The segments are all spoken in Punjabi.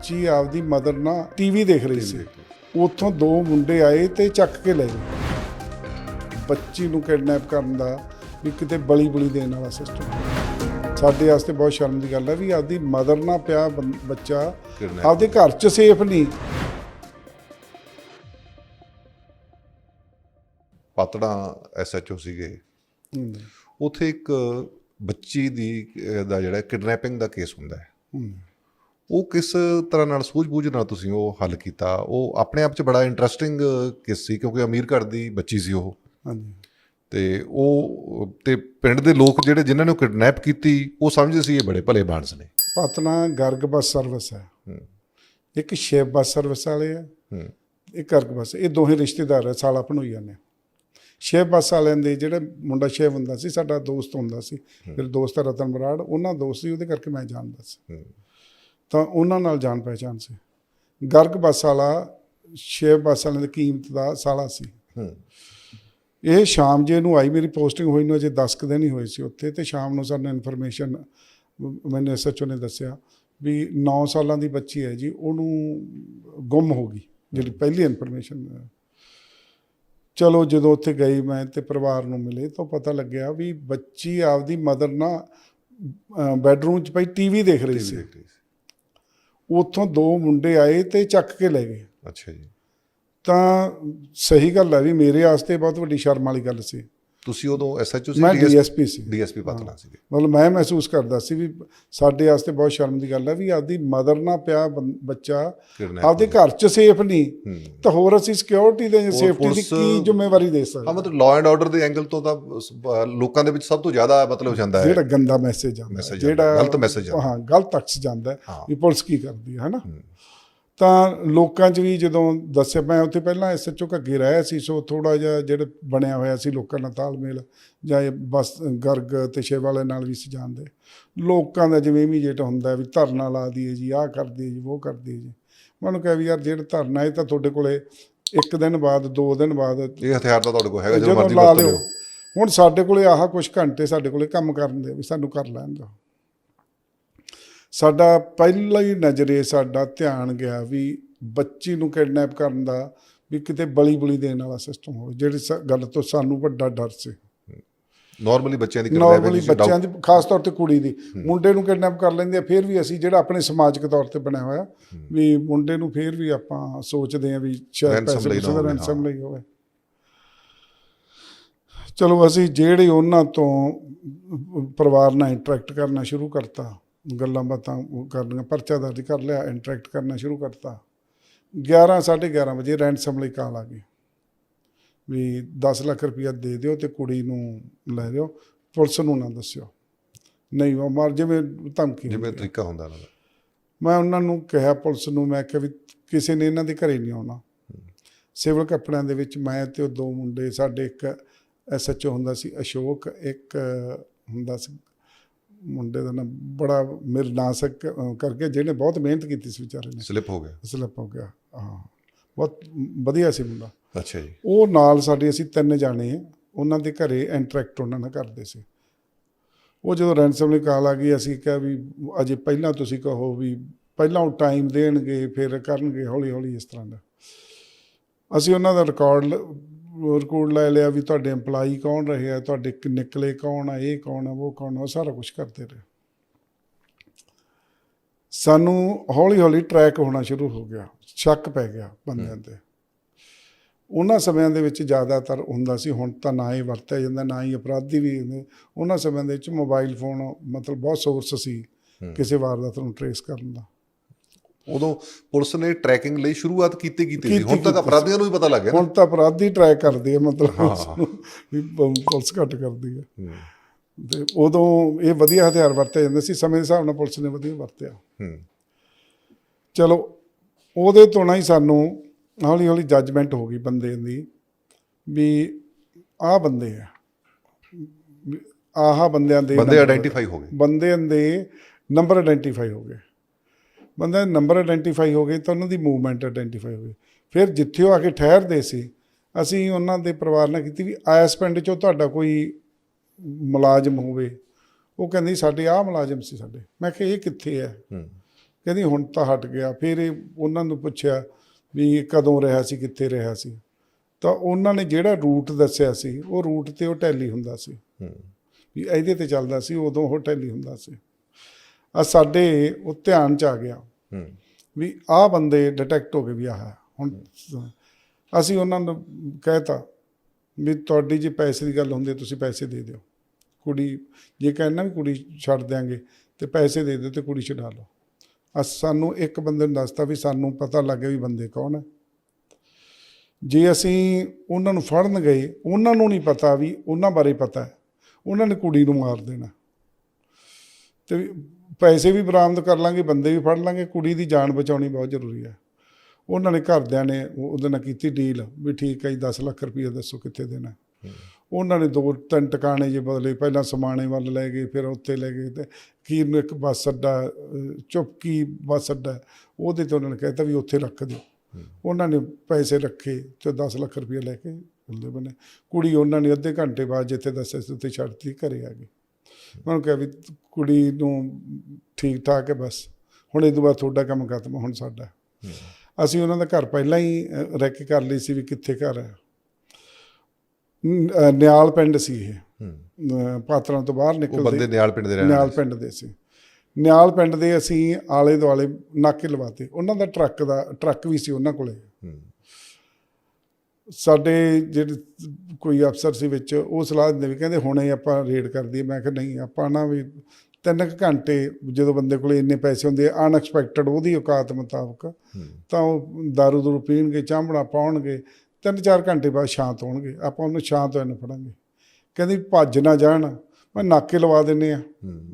ਬੱਚੀ ਆਪਦੀ ਮਦਰ ਨਾਲ ਟੀਵੀ ਦੇਖ ਰਹੀ ਸੀ। ਉੱਥੋਂ ਦੋ ਮੁੰਡੇ ਆਏ ਤੇ ਚੱਕ ਕੇ ਲੈ ਗਏ। ਬੱਚੀ ਨੂੰ ਕਿਡਨੈਪ ਕਰਨ ਦਾ ਵੀ ਕਿਤੇ ਬਲੀ ਬਲੀ ਦੇਣ ਵਾਲਾ ਸਿਸਟਮ। ਸਾਡੇ ਵਾਸਤੇ ਬਹੁਤ ਸ਼ਰਮ ਦੀ ਗੱਲ ਹੈ ਵੀ ਆਪਦੀ ਮਦਰ ਨਾਲ ਪਿਆ ਬੱਚਾ ਆਪਦੇ ਘਰ 'ਚ ਸੇਫ ਨਹੀਂ। ਪਾਤੜਾ ਐਸਐਚਓ ਸੀਗੇ। ਉਥੇ ਇੱਕ ਬੱਚੀ ਦੀ ਦਾ ਜਿਹੜਾ ਕਿਡਨੈਪਿੰਗ ਦਾ ਕੇਸ ਹੁੰਦਾ ਹੈ। ਉਹ ਕਿਸ ਤਰ੍ਹਾਂ ਨਾਲ ਸੂਝ-ਬੂਝ ਨਾਲ ਤੁਸੀਂ ਉਹ ਹੱਲ ਕੀਤਾ? ਉਹ ਆਪਣੇ ਆਪ 'ਚ ਬੜਾ ਇੰਟਰਸਟਿੰਗ ਕੇਸ ਸੀ ਕਿਉਂਕਿ ਅਮੀਰ ਘਰ ਦੀ ਬੱਚੀ ਸੀ ਉਹ। ਹਾਂਜੀ। ਤੇ ਉਹ ਤੇ ਪਿੰਡ ਦੇ ਲੋਕ ਜਿਹੜੇ ਜਿਨ੍ਹਾਂ ਨੇ ਕਿਡਨੈਪ ਕੀਤੀ ਉਹ ਸਮਝਦੇ ਸੀ ਇਹ ਬੜੇ ਭਲੇ ਮਾਨਸ ਨੇ। ਪਤਨਾ ਗਰਗ ਬੱਸ ਸਰਵਿਸ ਹੈ। ਇੱਕ ਸ਼ਿਵ ਬੱਸ ਸਰਵਿਸ ਵਾਲੇ ਆ ਇਹ ਗਰਗ ਬੱਸ। ਇਹ ਦੋਹੇ ਰਿਸ਼ਤੇਦਾਰ ਹੈ ਸਾਲਾ ਭਣੋਈਆ ਨੇ। ਸ਼ਿਵ ਬੱਸ ਵਾਲਿਆਂ ਦੇ ਜਿਹੜੇ ਮੁੰਡਾ ਸ਼ਿਵ ਹੁੰਦਾ ਸੀ ਸਾਡਾ ਦੋਸਤ ਹੁੰਦਾ ਸੀ ਮੇਰੇ ਦੋਸਤ ਰਤਨ ਬਰਾੜ ਉਹਨਾਂ ਦੋਸਤ ਸੀ ਉਹਦੇ ਕਰਕੇ ਮੈਂ ਜਾਣਦਾ ਸੀ। ਤਾਂ ਉਹਨਾਂ ਨਾਲ ਜਾਣ ਪਹਿਚਾਣ ਸੀ। ਗਰਗ ਬੱਸ ਵਾਲਾ ਸ਼ਿਵ ਬੱਸ ਵਾਲਿਆਂ ਦੀ ਕੀਮਤ ਦਾ ਸਾਲਾ ਸੀ। ਇਹ ਸ਼ਾਮ ਜੇ ਨੂੰ ਆਈ ਮੇਰੀ ਪੋਸਟਿੰਗ ਹੋਈ ਨੂੰ ਅਜੇ 10 ਕੁ ਦਿਨ ਹੀ ਹੋਏ ਸੀ ਉੱਥੇ ਤੇ ਸ਼ਾਮ ਨੂੰ ਸਾਨੂੰ ਇਨਫੋਰਮੇਸ਼ਨ ਮੈਨੂੰ ਐਸਐਚਓ ਨੇ ਦੱਸਿਆ ਵੀ 9 ਸਾਲਾਂ ਦੀ ਬੱਚੀ ਹੈ ਜੀ ਉਹਨੂੰ ਗੁੰਮ ਹੋ ਗਈ ਜਿਹੜੀ ਪਹਿਲੀ ਇਨਫੋਰਮੇਸ਼ਨ ਚਲੋ ਜਦੋਂ ਉੱਥੇ ਗਈ ਮੈਂ ਤੇ ਪਰਿਵਾਰ ਨੂੰ ਮਿਲੇ ਤਾਂ ਪਤਾ ਲੱਗਿਆ ਵੀ ਬੱਚੀ ਆਪਦੀ ਮਦਰ ਨਾਲ ਬੈੱਡਰੂਮ 'ਚ ਪਈ ਟੀਵੀ ਦੇਖ ਰਹੀ ਸੀ। ਉੱਥੋਂ ਦੋ ਮੁੰਡੇ ਆਏ ਤੇ ਚੱਕ ਕੇ ਲੈ ਗਏ। ਅੱਛਾ ਜੀ। ਤਾਂ ਸਹੀ ਗੱਲ ਹੈ ਵੀ ਮੇਰੇ ਵਾਸਤੇ ਬਹੁਤ ਵੱਡੀ ਸ਼ਰਮ ਵਾਲੀ ਗੱਲ ਸੀ। ਤੁਸੀਂ ਉਦੋਂ ਐਸਐਚਓ ਸੀ ਮੈਂ ਡੀਐਸਪੀ ਸੀ। ਡੀਐਸਪੀ ਪਾਤੜਾ ਸੀਗੇ। ਮਤਲਬ ਮੈਂ ਮਹਿਸੂਸ ਕਰਦਾ ਸੀ ਵੀ ਸਾਡੇ ਵਾਸਤੇ ਬਹੁਤ ਸ਼ਰਮ ਦੀ ਗੱਲ ਹੈ ਵੀ ਆਪਦੀ ਮਦਰ ਨਾਲ ਪਿਆ ਬੱਚਾ ਆਪਦੇ ਘਰ 'ਚ ਸੇਫ ਨਹੀਂ ਹੂੰ। ਤਾਂ ਹੋਰ ਅਸੀਂ ਸਿਕਿਉਰਿਟੀ ਦੇ ਸੇਫਟੀ ਦੀ ਕੀ ਜ਼ਿੰਮੇਵਾਰੀ ਦੇ ਹਾਂ ਸਕਦੇ ਮਤਲਬ ਲਾਅ ਐਂਡ ਆਰਡਰ ਦੇ ਐਂਗਲ ਤੋਂ ਤਾਂ ਸ- ਲੋਕਾਂ ਦੇ ਵਿੱਚ ਸਭ ਤੋਂ ਜ਼ਿਆਦਾ ਮਤਲਬ ਜਾਂਦਾ ਹੈ। ਜਿਹੜਾ ਗੰਦਾ ਮੈਸੇਜ ਜਾਂਦਾ ਹੈ, Message ਜਾਂਦਾ, ਗਲਤ message ਜਾਂਦਾ। ਹਾਂ। ਗਲਤ ਅਕਸ ਜਾਂਦਾ ਹੈ ਹਾਂ। ਵੀ ਪੁਲਿਸ ਕੀ ਕਰਦੀ ਹੈ ਹਨਾ ਹੂੰ। ਤਾਂ ਲੋਕਾਂ 'ਚ ਵੀ ਜਦੋਂ ਦੱਸਿਆ ਮੈਂ ਉੱਥੇ ਪਹਿਲਾਂ ਐਸਐਚਓ ਘੱਗੇ ਰਿਹਾ ਸੀ ਸੋ ਥੋੜਾ ਜਿਹਾ ਜਿਹੜਾ ਬਣਿਆ ਹੋਇਆ ਸੀ ਲੋਕਾਂ ਨਾਲ ਤਾਲਮੇਲ ਜਾਂ ਇਹ ਬਸ ਗਰਗ ਤੇ ਸ਼ਿਵ ਵਾਲੇ ਨਾਲ ਵੀ ਸੀ ਜਾਣਦੇ ਲੋਕਾਂ ਦਾ ਜਿਵੇਂ ਇਮੀਡੀਏਟ ਹੁੰਦਾ ਵੀ ਧਰਨਾ ਲਾ ਦਈਏ ਜੀ ਆਹ ਕਰ ਦਈਏ ਜੀ ਉਹ ਕਰ ਦਈਏ ਜੀ। ਮੈਨੂੰ ਕਿਹਾ ਵੀ ਯਾਰ ਜਿਹੜਾ ਧਰਨਾ ਇਹ ਤਾਂ ਤੁਹਾਡੇ ਕੋਲੇ ਇੱਕ ਦਿਨ ਬਾਅਦ ਦੋ ਦਿਨ ਬਾਅਦ ਇਹ ਹਥਿਆਰ ਤਾਂ ਤੁਹਾਡੇ ਕੋਲ ਹੈਗਾ ਜਦੋਂ ਮਰਜ਼ੀ ਲਾ ਵਰਤ ਲਿਓ। ਲਿਓ। ਹੁਣ ਸਾਡੇ ਕੋਲੇ ਆਹ ਕੁਝ ਘੰਟੇ ਸਾਡੇ ਕੋਲੇ ਕੰਮ ਕਰਨ ਦੇ ਵੀ ਸਾਨੂੰ ਕਰ ਲੈਣ ਦਿਓ। ਸਾਡਾ ਪਹਿਲਾ ਹੀ ਨਜ਼ਰੇ ਸਾਡਾ ਧਿਆਨ ਗਿਆ ਵੀ ਬੱਚੀ ਨੂੰ ਕਿਡਨੈਪ ਕਰਨ ਦਾ ਵੀ ਕਿਤੇ ਬਲੀ ਬੁਲੀ ਦੇਣ ਵਾਲਾ ਸਿਸਟਮ ਹੋਵੇ ਜਿਹੜੀ ਗੱਲ ਤੋਂ ਸਾਨੂੰ ਵੱਡਾ ਡਰ ਸੀ। ਨਾਰਮਲੀ ਬੱਚਿਆਂ ਦੀ ਨਾਰਮਲੀ ਬੱਚਿਆਂ ਦੀ ਖਾਸ ਤੌਰ ਤੇ ਕੁੜੀ ਦੀ। ਮੁੰਡੇ ਨੂੰ ਕਿਡਨੈਪ ਕਰ ਲੈਂਦੇ ਆ ਫਿਰ ਵੀ ਅਸੀਂ ਜਿਹੜਾ ਆਪਣੇ ਸਮਾਜਿਕ ਤੌਰ ਤੇ ਬਣਿਆ ਹੋਇਆ ਵੀ ਮੁੰਡੇ ਨੂੰ ਫਿਰ ਵੀ ਆਪਾਂ ਸੋਚਦੇ ਆ ਵੀ ਸ਼ਾਇਦ ਪੈਸੇ ਦਾ ransom ਲਈ ਹੋਵੇ। ਚਲੋ ਅਸੀਂ ਜਿਹੜੇ ਉਹਨਾਂ ਤੋਂ ਪਰਿਵਾਰ ਨਾਲ ਇੰਟਰੈਕਟ ਕਰਨਾ ਸ਼ੁਰੂ ਕਰਤਾ ਗੱਲਾਂ ਬਾਤਾਂ ਕਰਨੀਆਂ ਪਰਚਾ ਦਰਜ ਕਰ ਲਿਆ ਇੰਟਰੈਕਟ ਕਰਨਾ ਸ਼ੁਰੂ ਕਰਤਾ। 11 11:30 ਵਜੇ ਰੈਂਸਮ ਲਈ ਕਾਲ ਆ ਗਈ। ਵੀ 10 ਲੱਖ ਰੁਪਇਆ ਦੇ ਦਿਓ ਤੇ ਕੁੜੀ ਨੂੰ ਲੈ ਦਿਓ ਪੁਲਿਸ ਨੂੰ ਨਾ ਦੱਸਿਓ। ਨਹੀਂ ਉਹ ਮਾਰ ਜਿਵੇਂ ਧਮਕੀ ਜਿਵੇਂ। ਤਰੀਕਾ ਹੁੰਦਾ ਦਾ। ਮੈਂ ਉਹਨਾਂ ਨੂੰ ਕਿਹਾ ਪੁਲਿਸ ਨੂੰ ਮੈਂ ਕਿਹਾ ਵੀ ਕਿਸੇ ਨੇ ਇਹਨਾਂ ਦੇ ਘਰੇ ਨਹੀਂ ਆਉਣਾ। ਸਿਵਲ ਕੱਪੜਿਆਂ ਦੇ ਵਿੱਚ ਮੈਂ ਤੇ ਉਹ ਦੋ ਮੁੰਡੇ ਸਾਡੇ ਇੱਕ ਐਸਐਚਓ ਹੁੰਦਾ ਸੀ ਅਸ਼ੋਕ ਇੱਕ ਹੁੰਦਾ ਸੀ ਮੁੰਡੇ ਦਾ ਨਾਮ ਬੜਾ ਮਿਰਨਾਸਕ ਅਹ, ਕਰਕੇ ਜਿਹਨੇ ਬਹੁਤ ਮਿਹਨਤ ਕੀਤੀ ਸੀ ਵਿਚਾਰੇ ਨੇ। ਸਲਿਪ ਹੋ ਗਿਆ। ਸਲਿਪ ਹੋ ਗਿਆ ਹਾਂ। ਬਹੁਤ ਵਧੀਆ ਸੀ ਮੁੰਡਾ। ਅੱਛਾ ਜੀ। ਉਹ ਨਾਲ ਸਾਡੇ ਅਸੀਂ ਤਿੰਨ ਜਾਣੇ ਉਹਨਾਂ ਦੇ ਘਰੇ ਇੰਟਰੈਕਟ ਉਹਨਾਂ ਨਾਲ ਕਰਦੇ ਸੀ। ਉਹ ਜਦੋਂ ਰੈਂਸਮ ਲਈ ਕਾਲ ਆ ਗਈ ਅਸੀਂ ਕਿਹਾ ਵੀ ਅਜੇ ਪਹਿਲਾਂ ਤੁਸੀਂ ਕਹੋ ਵੀ ਪਹਿਲਾਂ ਉਹ ਟਾਈਮ ਦੇਣਗੇ ਫਿਰ ਕਰਨਗੇ ਹੌਲੀ ਹੌਲੀ ਇਸ ਤਰ੍ਹਾਂ ਦਾ। ਅਸੀਂ ਉਹਨਾਂ ਦਾ ਰਿਕਾਰਡ ਰਿਕਾਰਡ ਲੈ ਲਿਆ ਵੀ ਤੁਹਾਡੇ EMPLOYEE ਕੌਣ ਰਹੇ ਆ ਤੁਹਾਡੇ ਕ- ਨਿਕਲੇ ਕੌਣ ਆ ਇਹ ਕੌਣ ਆ ਉਹ ਕੌਣ ਆ ਉਹ ਸਾਰਾ ਕੁਝ ਕਰਦੇ ਰਹੇ। ਸਾਨੂੰ ਹੌਲੀ ਹੌਲੀ ਟਰੈਕ ਹੋਣਾ ਸ਼ੁਰੂ ਹੋ ਗਿਆ ਸ਼ੱਕ ਪੈ ਗਿਆ ਬੰਦਿਆਂ ਤੇ। ਉਹਨਾਂ ਸਮਿਆਂ ਦੇ ਵਿੱਚ ਜ਼ਿਆਦਾਤਰ ਹੁੰਦਾ ਸੀ ਹੁਣ ਤਾਂ ਨਾ ਹੀ ਵਰਤਿਆ ਜਾਂਦਾ ਨਾ ਹੀ ਅਪਰਾਧੀ ਵੀ ਉਹਨਾਂ ਸਮਿਆਂ ਦੇ ਵਿੱਚ ਮੋਬਾਈਲ ਫੋਨ ਮਤਲਬ ਬਹੁਤ ਸੋਰਸ ਸੀ ਕਿਸੇ ਵਾਰਦਾਤ ਨੂੰ ਟਰੇਸ ਕਰਨ ਦਾ। ਉਦੋਂ ਪੁਲਿਸ ਨੇ ਟਰੈਕਿੰਗ ਲਈ ਸ਼ੁਰੂਆਤ ਕੀਤੀ ਕੀਤੀ ਸੀ। ਹੁਣ ਤੱਕ ਅਪਰਾਧੀਆਂ ਨੂੰ ਵੀ ਪਤਾ ਲੱਗ ਗਿਆ ਹੁਣ ਤਾਂ ਅਪਰਾਧੀ ਟਰੈਕ ਕਰਦੇ ਆ ਮਤਲਬ ਵੀ ਪੁਲਿਸ ਘੱਟ ਕਰਦੀ ਹੂੰ। ਤੇ ਉਦੋਂ ਇਹ ਵਧੀਆ ਹਥਿਆਰ ਵਰਤੇ ਜਾਂਦੇ ਸੀ ਸਮੇਂ ਦੇ ਹਿਸਾਬ ਨਾਲ ਪੁਲਿਸ ਨੇ ਵਧੀਆ ਵਰਤਿਆ। ਹੂੰ। ਚਲੋ ਉਹਦੇ ਤੋਂ ਨਾ ਹੀ ਸਾਨੂੰ ਹੌਲੀ ਹੌਲੀ ਜੱਜਮੈਂਟ ਹੋ ਗਈ ਬੰਦੇ ਦੀ ਵੀ ਆਹ ਬੰਦੇ ਆ। ਆਹ ਬੰਦਿਆਂ ਦੇ ਬੰਦੇ ਆਇਡੈਂਟੀਫਾਈ ਹੋ ਗਏ। ਬੰਦਿਆਂ ਦੇ ਨੰਬਰ ਆਇਡੈਂਟੀਫਾਈ ਹੋ ਗਏ। ਬੰਦਿਆਂ ਦੇ ਨੰਬਰ ਆਇਡੈਂਟੀਫਾਈ ਹੋ ਗਏ ਤਾਂ ਉਹਨਾਂ ਦੀ ਮੂਵਮੈਂਟ ਆਇਡੈਂਟੀਫਾਈ ਹੋ ਗਈ। ਫਿਰ ਜਿੱਥੇ ਉਹ ਆ ਕੇ ਠਹਿਰਦੇ ਸੀ ਅਸੀਂ ਉਹਨਾਂ ਦੇ ਪਰਿਵਾਰ ਨਾਲ ਕੀਤੀ ਵੀ ਆਇਸ ਪਿੰਡ ਚੋਂ ਤੁਹਾਡਾ ਕੋਈ ਮੁਲਾਜ਼ਮ ਹੋਵੇ। ਉਹ ਕਹਿੰਦੇ ਸਾਡੇ ਆਹ ਮੁਲਾਜ਼ਮ ਸੀ ਸਾਡੇ। ਮੈਂ ਕਿਹਾ ਇਹ ਕਿੱਥੇ ਹੈ? ਕਹਿੰਦੀ ਹੁਣ ਤਾਂ ਹਟ ਗਿਆ। ਫਿਰ ਇਹ ਉਹਨਾਂ ਨੂੰ ਪੁੱਛਿਆ ਵੀ ਇਹ ਕਦੋਂ ਰਿਹਾ ਸੀ ਕਿੱਥੇ ਰਿਹਾ ਸੀ? ਤਾਂ ਉਹਨਾਂ ਨੇ ਜਿਹੜਾ ਰੂਟ ਦੱਸਿਆ ਸੀ ਉਹ ਰੂਟ ਤੇ ਉਹ ਟੈਲੀ ਹੁੰਦਾ ਸੀ। ਵੀ ਇਹਦੇ ਤੇ ਚੱਲਦਾ ਸੀ ਉਦੋਂ ਉਹ ਟੈਲੀ ਹੁੰਦਾ ਸੀ। ਆ ਸਾਡੇ ਉਹ ਧਿਆਨ ਚ ਆ ਗਿਆ। ਹੂੰ ਵੀ ਆਹ ਬੰਦੇ ਡਿਟੈਕਟ ਹੋ ਕੇ ਵੀ ਆਹ ਹੁਣ ਅਸੀਂ ਉਹਨਾਂ ਨੂੰ ਕਹਿਤਾ ਵੀ ਤੁਹਾਡੀ ਜੇ ਪੈਸੇ ਦੀ ਗੱਲ ਹੁੰਦੀ ਤੁਸੀਂ ਪੈਸੇ ਦੇ ਦਿਓ। ਕੁੜੀ, ਜੇ ਕਹਿਣਾ ਵੀ ਕੁੜੀ ਛੱਡ ਦਿਆਂਗੇ, ਤੇ ਪੈਸੇ ਦੇ ਦਿਓ ਤੇ ਕੁੜੀ ਛਡਾ ਲਓ। ਅਸ, ਸਾਨੂੰ ਇੱਕ ਬੰਦੇ ਨੂੰ ਦੱਸਤਾ ਵੀ ਸਾਨੂੰ ਪਤਾ ਲੱਗ ਗਿਆ ਵੀ ਬੰਦੇ ਕੌਣ ਹੈ। ਜੇ ਅਸੀਂ ਉਹਨਾਂ ਨੂੰ ਫੜਨ ਗਏ, ਉਹਨਾਂ ਨੂੰ ਨਹੀਂ ਪਤਾ ਵੀ ਉਹਨਾਂ ਬਾਰੇ ਪਤਾ ਹੈ। ਉਹਨਾਂ ਨੇ ਕੁੜੀ ਨੂੰ ਮਾਰ ਦੇਣਾ। ਤੇ ਪੈਸੇ ਵੀ ਬਰਾਮਦ ਕਰ ਲਾਂਗੇ ਬੰਦੇ ਵੀ ਫੜ ਲਾਂਗੇ ਕੁੜੀ ਦੀ ਜਾਨ ਬਚਾਉਣੀ ਬਹੁਤ ਜ਼ਰੂਰੀ ਹੈ। ਉਹਨਾਂ ਨੇ ਘਰਦਿਆਂ ਨੇ ਉਹਦੇ ਨਾਲ ਕੀਤੀ ਡੀਲ ਵੀ ਠੀਕ ਹੈ ਜੀ 10 ਲੱਖ ਰੁਪਏ ਦੱਸੋ ਕਿੱਥੇ ਦੇਣਾ। ਉਹਨਾਂ ਨੇ ਦੋ ਤਿੰਨ ਟਿਕਾਣੇ ਜੇ ਬਦਲੇ ਪਹਿਲਾਂ ਸਮਾਣੇ ਵੱਲ ਲੈ ਗਏ ਫਿਰ ਉੱਥੇ ਲੈ ਗਏ ਤੇ ਕੀਰ ਨੂੰ ਇੱਕ ਬੱਸ ਅੱਡਾ ਅਹ, ਚੁਪਕੀ ਬੱਸ ਅੱਡਾ ਉਹਦੇ ਤੇ ਉਹਨਾਂ ਨੇ ਕਹਿਤਾ ਵੀ ਉੱਥੇ ਰੱਖ ਦਿਓ। ਉਹਨਾਂ ਨੇ ਪੈਸੇ ਰੱਖੇ ਤੇ 10 ਲੱਖ ਰੁਪਏ ਲੈ ਕੇ ਉੱਲੇ ਬਣੇ। ਕੁੜੀ ਉਹਨਾਂ ਨੇ ਅੱਧੇ ਘੰਟੇ ਬਾਅਦ ਜਿੱਥੇ ਦੱਸਿਆ ਸੀ ਉੱਥੇ ਛੱਡਤੀ ਘਰੇ ਆ ਗਈ। ਉਹਨਾਂ ਨੂੰ ਕਿਹਾ ਵੀ ਕੁੜੀ ਨੂੰ ਠੀਕ ਠਾਕ ਹੈ ਬਸ। ਹੁਣ ਇਹ ਤੋਂ ਬਾਅਦ ਤੁਹਾਡਾ ਕੰਮ ਖਤਮ ਹੁਣ ਸਾਡਾ। ਅਸੀਂ ਉਹਨਾਂ ਦਾ ਘਰ ਪਹਿਲਾਂ ਹੀ ਰੈਕ ਕਰ ਲਈ ਸੀ ਵੀ ਕਿੱਥੇ ਘਰ ਹੈ। ਨਿਆਲ ਪਿੰਡ ਸੀ ਇਹ। ਪਾਤਰਾਂ ਤੋਂ ਬਾਹਰ ਉਹ ਨਿਕਲਦੇ ਬੰਦੇ ਨਿਆਲ ਪਿੰਡ ਦੇ ਰਹਿਣ ਨਿਆਲ ਪਿੰਡ ਦੇ ਸੀ। ਨਿਆਲ ਪਿੰਡ ਦੇ ਅਸੀਂ ਆਲੇ ਦੁਆਲੇ ਨਾਕੇ ਲਵਾਤੇ। ਉਹਨਾਂ ਦਾ ਟਰੱਕ ਦਾ ਟਰੱਕ ਵੀ ਸੀ ਉਹਨਾਂ ਕੋਲੇ। ਸਾਡੇ ਜਿਹੜੇ ਕੋਈ ਅਫਸਰ ਸੀ ਵਿੱਚ ਉਹ ਸਲਾਹ ਦਿੰਦੇ ਵੀ ਕਹਿੰਦੇ ਹੁਣੇ ਆਪਾਂ ਰੇਡ ਕਰ ਦਈਏ। ਮੈਂ ਕਿਹਾ ਨਹੀਂ ਆਪਾਂ ਨਾ ਵੀ ਤਿੰਨ ਕੁ ਘੰਟੇ ਜਦੋਂ ਬੰਦੇ ਕੋਲੇ ਇੰਨੇ ਪੈਸੇ ਹੁੰਦੇ ਅਨਐਕਸਪੈਕਟਡ ਉਹਦੀ ਔਕਾਤ ਮੁਤਾਬਕ ਤਾਂ ਉਹ ਦਾਰੂ ਦੂਰੂ ਪੀਣਗੇ ਚਾਂਬੜਾ ਪਾਉਣਗੇ ਤਿੰਨ ਚਾਰ ਘੰਟੇ ਬਾਅਦ ਸ਼ਾਂਤ ਹੋਣਗੇ ਆਪਾਂ ਉਹਨੂੰ ਸ਼ਾਂਤ ਨੂੰ ਫੜਾਂਗੇ। ਕਹਿੰਦੀ ਭੱਜ ਨਾ ਜਾਣ। ਮੈਂ ਨਾਕੇ ਲਵਾ ਦਿੰਨੇ ਆ।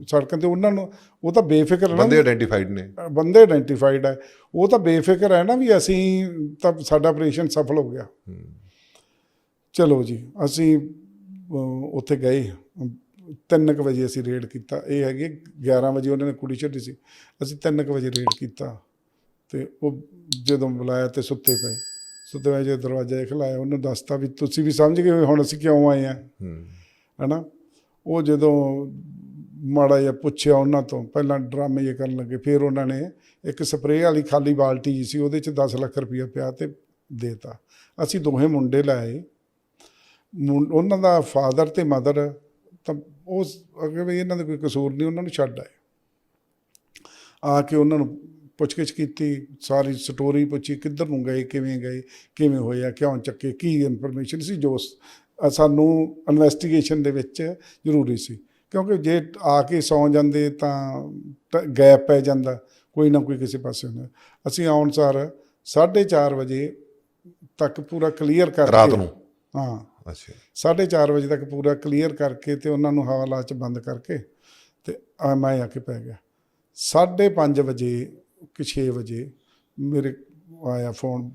ਸੜਕਾਂ ਤੇ ਉਹਨਾਂ ਨੂੰ ਉਹ ਤਾਂ ਬੇਫਿਕਰ ਨਾ ਬੰਦੇ ਆਇਡੈਂਟੀਫਾਈਡ ਨੇ। ਬੰਦੇ ਆਇਡੈਂਟੀਫਾਈਡ ਹੈ ਉਹ ਤਾਂ ਬੇਫਿਕਰ ਹੈ ਨਾ ਵੀ ਅਸੀਂ ਤਾਂ ਸਾਡਾ ਆਪਰੇਸ਼ਨ ਸਫਲ ਹੋ ਗਿਆ। ਚਲੋ ਜੀ ਅਸੀਂ ਉੱਥੇ ਗਏ। ਤਿੰਨ ਕੁ ਵਜੇ ਅਸੀਂ ਰੇਡ ਕੀਤਾ। ਇਹ ਹੈਗੇ 11 ਵਜੇ ਉਹਨਾਂ ਨੇ ਕੁੜੀ ਛੱਡੀ ਸੀ। ਅਸੀਂ ਤਿੰਨ ਕੁ ਵਜੇ ਰੇਡ ਕੀਤਾ। ਤੇ ਉਹ ਜਦੋਂ ਬੁਲਾਇਆ ਤੇ ਸੁੱਤੇ ਪਏ। ਸੁੱਤੇ ਪਏ ਜੇ ਦਰਵਾਜ਼ਾ ਖਲਾਇਆ ਉਹਨੂੰ ਦੱਸਤਾ ਵੀ ਤੁਸੀਂ ਵੀ ਸਮਝ ਗਏ ਹੁਣ ਅਸੀਂ ਕਿਉਂ ਆਏ ਆ? ਹੂੰ। ਹਨਾ? ਉਹ ਜਦੋਂ ਮਾੜਾ ਜਿਹਾ ਪੁੱਛਿਆ ਉਹਨਾਂ ਤੋਂ, ਪਹਿਲਾਂ ਡਰਾਮੇ ਜੇ ਕਰਨ ਲੱਗੇ, ਫਿਰ ਉਹਨਾਂ ਨੇ ਇੱਕ ਸਪਰੇਅ ਵਾਲੀ ਖਾਲੀ ਬਾਲਟੀ ਜਿਹੀ ਸੀ, ਉਹਦੇ ਚ 10 ਲੱਖ ਰੁਪਇਆ ਪਿਆ ਤੇ ਦੇਤਾ। ਅਸੀਂ ਦੋਹੇ ਮੁੰਡੇ ਲਾਏ। ਉਹਨਾਂ ਦਾ ਫਾਦਰ ਤੇ ਮਦਰ, ਤਾਂ ਉਸ ਅੱਗੇ ਵੀ ਇਹਨਾਂ ਦਾ ਕੋਈ ਕਸੂਰ ਨਹੀਂ, ਉਹਨਾਂ ਨੂੰ ਛੱਡ ਆਏ। ਆ ਕੇ ਉਹਨਾਂ ਨੂੰ ਪੁੱਛਗਿੱਛ ਕੀਤੀ ਸਾਰੀ ਸਟੋਰੀ ਪੁੱਛੀ ਕਿੱਧਰ ਨੂੰ ਗਏ ਕਿਵੇਂ ਗਏ ਕਿਵੇਂ ਹੋਇਆ ਕਿਉਂ ਚੱਕੇ ਕੀ ਇਨਫੋਰਮੇਸ਼ਨ ਸੀ ਜੋ ਸਾਨੂੰ ਇਨਵੈਸਟੀਗੇਸ਼ਨ ਦੇ ਵਿੱਚ ਜ਼ਰੂਰੀ ਸੀ। ਕਿਉਂਕਿ ਜੇ ਆ ਕੇ ਸੌ ਜਾਂਦੇ ਤਾਂ ਗੈਪ ਪੈ ਜਾਂਦਾ ਕੋਈ ਨਾ ਕੋਈ ਕਿਸੇ ਪਾਸੇ ਹੁੰਦਾ। ਅਸੀਂ ਆਉਣ ਸਾਰ 4:30 ਵਜੇ ਤੱਕ ਪੂਰਾ ਕਲੀਅਰ ਕਰਕੇ ਰਾਤ ਨੂੰ? ਹਾਂ। ਅੱਛਾ। 4:30 ਵਜੇ ਤੱਕ ਪੂਰਾ ਕਲੀਅਰ ਕਰਕੇ ਤੇ ਉਹਨਾਂ ਨੂੰ ਹਵਾਲਾ ਚ ਬੰਦ ਕਰਕੇ ਤੇ ਮੈਂ ਆ ਕੇ ਪੈ ਗਿਆ। 5:30 ਵਜੇ ਕਿ 6 ਵਜੇ ਮੇਰੇ ਆਇਆ ਫੋਨ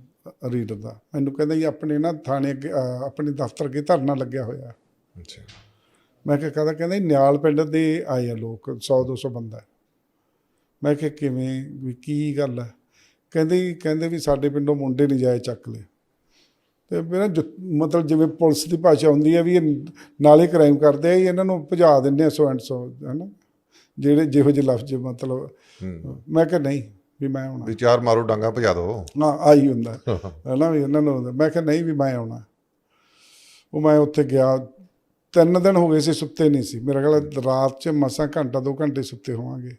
ਰੀਡਰ ਦਾ। ਮੈਨੂੰ ਕਹਿੰਦਾ ਜੀ ਆਪਣੇ ਨਾ ਥਾਣੇ ਅੱਗੇ, ਅਹ, ਆਪਣੇ ਦਫ਼ਤਰ ਅੱਗੇ ਧਰਨਾ ਲੱਗਿਆ ਹੋਇਆ। ਅੱਛਾ। ਮੈਂ ਕਿਹਾ ਕਹਦਾ ਕਹਿੰਦਾ ਜੀ, ਨਿਆਲ ਪਿੰਡ ਦੇ ਆਏ ਆ ਲੋਕ 100 200 ਬੰਦਾ। ਮੈਂ ਕਿਹਾ ਕਿਵੇਂ? ਵੀ ਕੀ ਗੱਲ ਹੈ ਕਹਿੰਦੇ ਜੀ, ਕਹਿੰਦੇ ਵੀ ਸਾਡੇ ਪਿੰਡੋਂ ਮੁੰਡੇ ਨਹੀਂ ਜਾਏ ਚੱਕ ਲਏ। ਤੇ ਮੇਰਾ ਜੁ- ਮਤਲਬ ਜਿਵੇਂ ਪੁਲਿਸ ਦੀ ਭਾਸ਼ਾ ਹੁੰਦੀ ਹੈ ਵੀ ਇਹ ਨਾਲੇ ਕ੍ਰਾਈਮ ਕਰਦੇ ਆ ਜੀ, ਇਹਨਾਂ ਨੂੰ ਭਜਾ ਦਿੰਦੇ ਆ ਸੋ ਐਂਡ ਸੋ ਹੈਨਾ? ਜਿਹੜੇ ਜਿਹੋ ਜਿਹੇ ਲਫ਼ਜ਼ ਮਤਲਬ ਹੂੰ। ਮੈਂ ਕਿਹਾ ਨਹੀਂ। ਵੀ ਮੈਂ ਆਉਣਾ। ਵੀ ਚਾਰ ਮਾਰੋ ਡਾਂਗਾ ਭਜਾ ਦਿਓ ਨਾ ਆਈ ਹੁੰਦਾ। ਹੈਨਾ ਵੀ ਉਹਨਾਂ ਨੂੰ। ਮੈਂ ਕਿਹਾ ਨਹੀਂ ਵੀ ਮੈਂ ਆਉਣਾ। ਉਹ ਮੈਂ ਉੱਥੇ ਗਿਆ। ਤਿੰਨ ਦਿਨ ਹੋ ਗਏ ਸੀ ਸੁੱਤੇ ਨਹੀਂ ਸੀ। ਮੇਰਾ ਖਿਆਲ ਰਾਤ 'ਚ ਮਸਾਂ ਘੰਟਾ ਦੋ ਘੰਟੇ ਸੁੱਤੇ ਹੋਵਾਂਗੇ।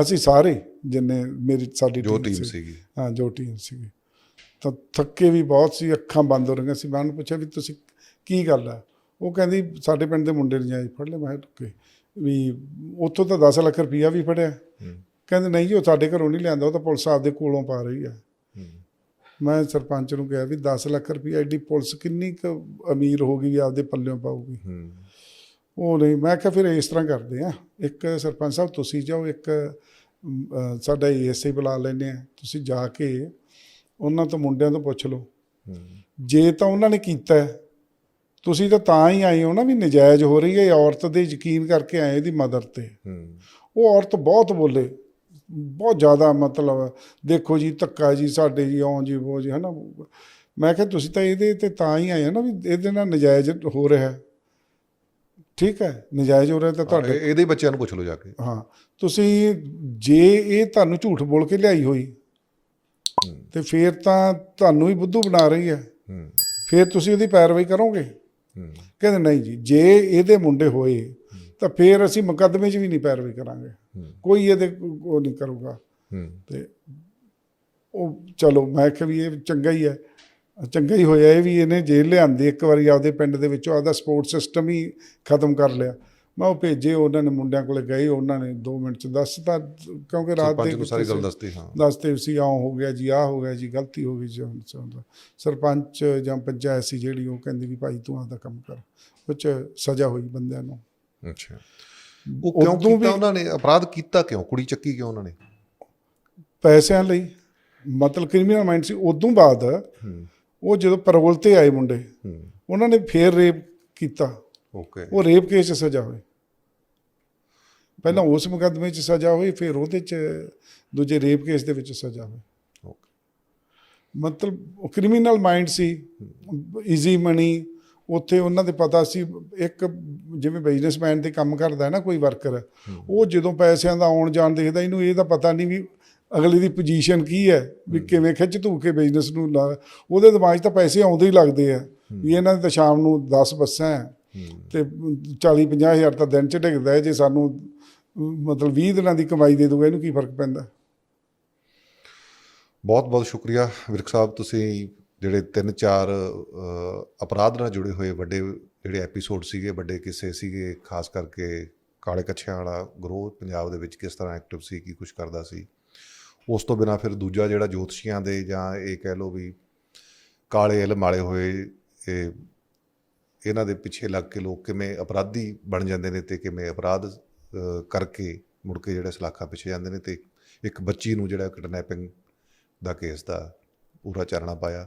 ਅਸੀਂ ਸਾਰੇ ਜਿੰਨੇ ਮੇਰੀ ਸਾਡੀ ਟੀਮ ਸੀ। ਸੀਗੀ। ਹਾਂ ਜੋ ਟੀਮ ਸੀਗੀ। ਤਾਂ ਥੱਕੇ ਵੀ ਬਹੁਤ ਸੀ ਅੱਖਾਂ ਬੰਦ ਹੋ ਰਹੀਆਂ ਸੀ। ਮੈਂ ਉਹਨੂੰ ਪੁੱਛਿਆ ਵੀ ਤੁਸੀਂ ਕੀ ਗੱਲ ਹੈ ਉਹ ਕਹਿੰਦੀ ਸਾਡੇ ਪਿੰਡ ਦੇ ਮੁੰਡੇ ਨੇ ਜਾਈ ਫੜ ਲਿਆ। ਮੈਂ ਕਿਹਾ ਵੀ ਉੱਥੋਂ ਤਾਂ 10 ਲੱਖ ਰੁਪਈਆ ਵੀ ਫੜਿਆ। ਕਹਿੰਦੇ ਨਹੀਂ ਜੀ ਉਹ ਸਾਡੇ ਘਰੋਂ ਨਹੀਂ ਲਿਆਂਦਾ ਉਹ ਤਾਂ ਪੁਲਿਸ ਆਪਦੇ ਕੋਲੋਂ ਪਾ ਰਹੀ ਹੂੰ। ਮੈਂ ਸਰਪੰਚ ਨੂੰ ਕਿਹਾ ਵੀ 10 ਲੱਖ ਰੁਪਈਆ ਐਡੀ ਪੁਲਿਸ ਕਿੰਨੀ ਕੁ ਅਮੀਰ ਹੋ ਗਈ ਆਪਦੇ ਪੱਲਿਓਂ ਪਾਊਗੀ। ਉਹ ਨਹੀਂ ਮੈਂ ਕਿਹਾ ਫਿਰ ਇਸ ਤਰ੍ਹਾਂ ਕਰਦੇ ਆ। ਇੱਕ ਸਰਪੰਚ ਸਾਹਿਬ ਤੁਸੀਂ ਜਾਓ ਇੱਕ ਸਾਡਾ ਏਐਸਆਈ ਬੁਲਾ ਲੈਂਦੇ ਆ। ਤੁਸੀਂ ਜਾ ਕੇ ਉਹਨਾਂ ਤੋਂ ਮੁੰਡਿਆਂ ਤੋਂ ਪੁੱਛ ਲਓ। ਜੇ ਤਾਂ ਉਹਨਾਂ ਨੇ ਕੀਤਾ ਤੁਸੀਂ ਤਾਂ ਤਾਂ ਹੀ ਆਏ ਹੋ ਨਾ ਵੀ ਨਜਾਇਜ਼ ਹੋ ਰਹੀ ਹੈ ਔਰਤ ਦੇ ਯਕੀਨ ਕਰਕੇ ਆਏ ਇਹਦੀ ਮਦਰ ਤੇ। ਉਹ ਔਰਤ ਬਹੁਤ ਬੋਲੇ। ਬਹੁਤ ਜ਼ਿਆਦਾ ਮਤਲਬ ਦੇਖੋ ਜੀ ਧੱਕਾ ਜੀ ਸਾਡੇ ਜੀ ਆਉਂ ਜੀ ਉਹ ਜੀ ਹਨਾ। ਮੈਂ ਕਿਹਾ ਤੁਸੀਂ ਤਾਂ ਇਹਦੇ ਤੇ ਤਾਂ ਹੀ ਆਏ ਹੋ ਨਾ ਵੀ ਇਹਦੇ ਨਾਲ ਨਜਾਇਜ਼ ਹੋ ਰਿਹਾ ਹੈ। ਠੀਕ ਹੈ ਨਜਾਇਜ਼ ਹੋ ਰਿਹਾ ਤਾਂ ਤੁਹਾਡੇ ਇਹ- ਇਹਦੇ ਬੱਚਿਆਂ ਨੂੰ ਪੁੱਛ ਲਓ ਜਾ ਕੇ। ਹਾਂ ਤੁਸੀਂ ਜੇ ਇਹ ਤੁਹਾਨੂੰ ਝੂਠ ਬੋਲ ਕੇ ਲਿਆਈ ਹੋਈ ਤੇ ਫਿਰ ਤਾਂ ਤੁਹਾਨੂੰ ਹੀ ਬੁੱਧੂ ਬਣਾ ਰਹੀ ਹੈ। ਫਿਰ ਤੁਸੀਂ ਉਹਦੀ ਪੈਰਵਾਈ ਕਰੋਗੇ? ਕਹਿੰਦੇ ਨਹੀਂ ਜੀ ਜੇ ਇਹਦੇ ਮੁੰਡੇ ਹੋਏ ਤਾਂ ਫਿਰ ਅਸੀਂ ਮੁਕੱਦਮੇ 'ਚ ਵੀ ਨਹੀਂ ਪੈਰਵਾਈ ਕਰਾਂਗੇ। ਕੋਈ ਇਹਦੇ ਉਹ ਨਹੀਂ ਕਰੂਗਾ। ਤੇ ਉਹ ਚਲੋ ਮੈਂ ਕਿਹਾ ਵੀ ਇਹ ਚੰਗਾ ਹੀ ਹੈ। ਚੰਗਾ ਹੀ ਹੋਇਆ ਇਹ ਵੀ ਇਹਨੇ ਜੇਲ੍ਹ ਲਿਆਂਦੀ ਇੱਕ ਵਾਰੀ ਆਪਦੇ ਪਿੰਡ ਦੇ ਵਿੱਚੋਂ ਆਪਦਾ ਸਪੋਰਟ ਸਿਸਟਮ ਹੀ ਖਤਮ ਕਰ ਲਿਆ। ਮੈਂ ਉਹ ਭੇਜੇ ਉਹਨਾਂ ਨੇ ਮੁੰਡਿਆਂ ਕੋਲੇ ਗਏ ਉਹਨਾਂ ਨੇ 2 ਮਿੰਟ ਚ ਦੱਸਤਾ ਕਿਉਂਕਿ ਰਾਤ ਦੇ ਸਾਰੀ ਗੱਲ ਦੱਸਦੀ ਹਾਂ। ਦੱਸਦੇ ਸੀ ਆਹ ਹੋ ਗਿਆ ਜੀ ਆਹ ਹੋ ਗਿਆ ਜੀ ਗਲਤੀ ਹੋ ਗਈ ਜੀ। ਸਰਪੰਚ ਜਾਂ ਪੰਚਾਇਤ ਸੀ ਜਿਹੜੀ ਉਹ ਕਹਿੰਦੀ ਵੀ ਭਾਈ ਤੂੰ ਆਪਦਾ ਕੰਮ ਕਰ ਉਹ 'ਚ ਸਜ਼ਾ ਹੋਈ ਬੰਦਿਆਂ ਨੂੰ। ਅੱਛਾ। ਉਹ ਕਿਉਂ ਕੀਤਾ ਉਹਨਾਂ ਨੇ? ਅਪਰਾਧ ਕੀਤਾ ਕਿਉਂ? ਕੁੜੀ ਚੱਕੀ ਕਿਉਂ ਉਹਨਾਂ ਨੇ? ਪੈਸਿਆਂ ਲਈ। ਮਤਲਬ ਕ੍ਰਿਮੀਨਲ ਮਾਈਂਡ ਸੀ। ਉਦੋਂ ਬਾਅਦ ਉਹ ਜਦੋਂ ਪੈਰੋਲ ਤੇ ਆਏ ਮੁੰਡੇ ਉਹਨਾਂ ਨੇ ਫੇਰ ਰੇਪ ਕੀਤਾ। ਓਕੇ ਉਹ ਰੇਪ ਕੇਸ 'ਚ ਸਜ਼ਾ ਹੋਈ। ਪਹਿਲਾਂ ਉਸ ਮੁਕੱਦਮੇ 'ਚ ਸਜ਼ਾ ਹੋਈ ਫਿਰ ਉਹਦੇ 'ਚ ਦੂਜੇ ਰੇਪ ਕੇਸ ਦੇ ਵਿੱਚ ਸਜ਼ਾ ਹੋਈ। ਓਕੇ ਮਤਲਬ ਕ੍ਰਿਮੀਨਲ ਮਾਈਂਡ ਸੀ। ਈਜ਼ੀ ਮਨੀ ਉੱਥੇ ਉਹਨਾਂ ਦੇ ਪਤਾ ਸੀ ਇੱਕ ਜਿਵੇਂ ਬਿਜ਼ਨਸਮੈਨ ਤੇ ਕੰਮ ਕਰਦਾ ਹੈ ਨਾ ਕੋਈ ਵਰਕਰ ਉਹ ਜਦੋਂ ਪੈਸਿਆਂ ਦਾ ਆਉਣ ਜਾਣ ਦੇਖਦਾ ਇਹਨੂੰ ਇਹ ਤਾਂ ਪਤਾ ਨਹੀਂ ਵੀ ਅਗਲੇ ਦੀ ਪੋਜੀਸ਼ਨ ਕੀ ਹੈ ਵੀ ਕਿਵੇਂ ਖਿੱਚ ਧੂ ਕੇ ਬਿਜ਼ਨਸ ਨੂੰ ਲਾ। ਉਹਦੇ ਦਿਮਾਗ 'ਚ ਤਾਂ ਪੈਸੇ ਆਉਂਦੇ ਹੀ ਲੱਗਦੇ ਆ ਵੀ ਇਹਨਾਂ ਦੀ ਤਾਂ ਸ਼ਾਮ ਨੂੰ 10 ਬੱਸਾਂ ਹੈ ਤੇ 40 50 ਹਜ਼ਾਰ ਤਾਂ ਦਿਨ 'ਚ ਡਿੱਗਦਾ ਹੈ ਜੇ ਸਾਨੂੰ ਮਤਲਬ 20 ਦਿਨਾਂ ਦੀ ਕਮਾਈ ਦੇ ਦੂਗਾ ਇਹਨੂੰ ਕੀ ਫ਼ਰਕ ਪੈਂਦਾ? ਬਹੁਤ ਬਹੁਤ ਸ਼ੁਕਰੀਆ ਵਿਰਕ ਸਾਹਿਬ ਤੁਸੀਂ ਜਿਹੜੇ ਤਿੰਨ ਚਾਰ ਅਪਰਾਧ ਨਾਲ ਜੁੜੇ ਹੋਏ ਵੱਡੇ ਜਿਹੜੇ ਐਪੀਸੋਡ ਸੀਗੇ, ਵੱਡੇ ਕਿੱਸੇ ਸੀਗੇ, ਖਾਸ ਕਰਕੇ ਕਾਲੇ ਕੱਛਿਆਂ ਵਾਲਾ ਗਰੋਹ ਪੰਜਾਬ ਦੇ ਵਿੱਚ ਕਿਸ ਤਰ੍ਹਾਂ ਐਕਟਿਵ ਸੀ, ਕੀ ਕੁਝ ਕਰਦਾ ਸੀ। ਉਸ ਤੋਂ ਬਿਨਾ ਫਿਰ ਦੂਜਾ ਜਿਹੜਾ ਜੋਤਸ਼ੀਆਂ ਦੇ ਜਾਂ ਇਹ ਕਹਿ ਲਓ ਵੀ ਕਾਲੇ ਇਲਮ ਵਾਲੇ ਹੋਏ, ਇਹ ਇਹਨਾਂ ਦੇ ਪਿੱਛੇ ਲੱਗ ਕੇ ਲੋਕ ਕਿਵੇਂ ਅਪਰਾਧੀ ਬਣ ਜਾਂਦੇ ਨੇ ਤੇ ਕਿਵੇਂ ਅਪਰਾਧ ਕਰਕੇ ਮੁੜ ਕੇ ਜਿਹੜੇ ਸਲਾਖਾਂ ਪਿੱਛੇ ਜਾਂਦੇ ਨੇ ਤੇ ਇੱਕ ਬੱਚੀ ਨੂੰ ਜਿਹੜਾ ਕਿਡਨੈਪਿੰਗ ਦਾ ਕੇਸ ਦਾ ਪੂਰਾ ਚਾਨਣਾ ਪਾਇਆ।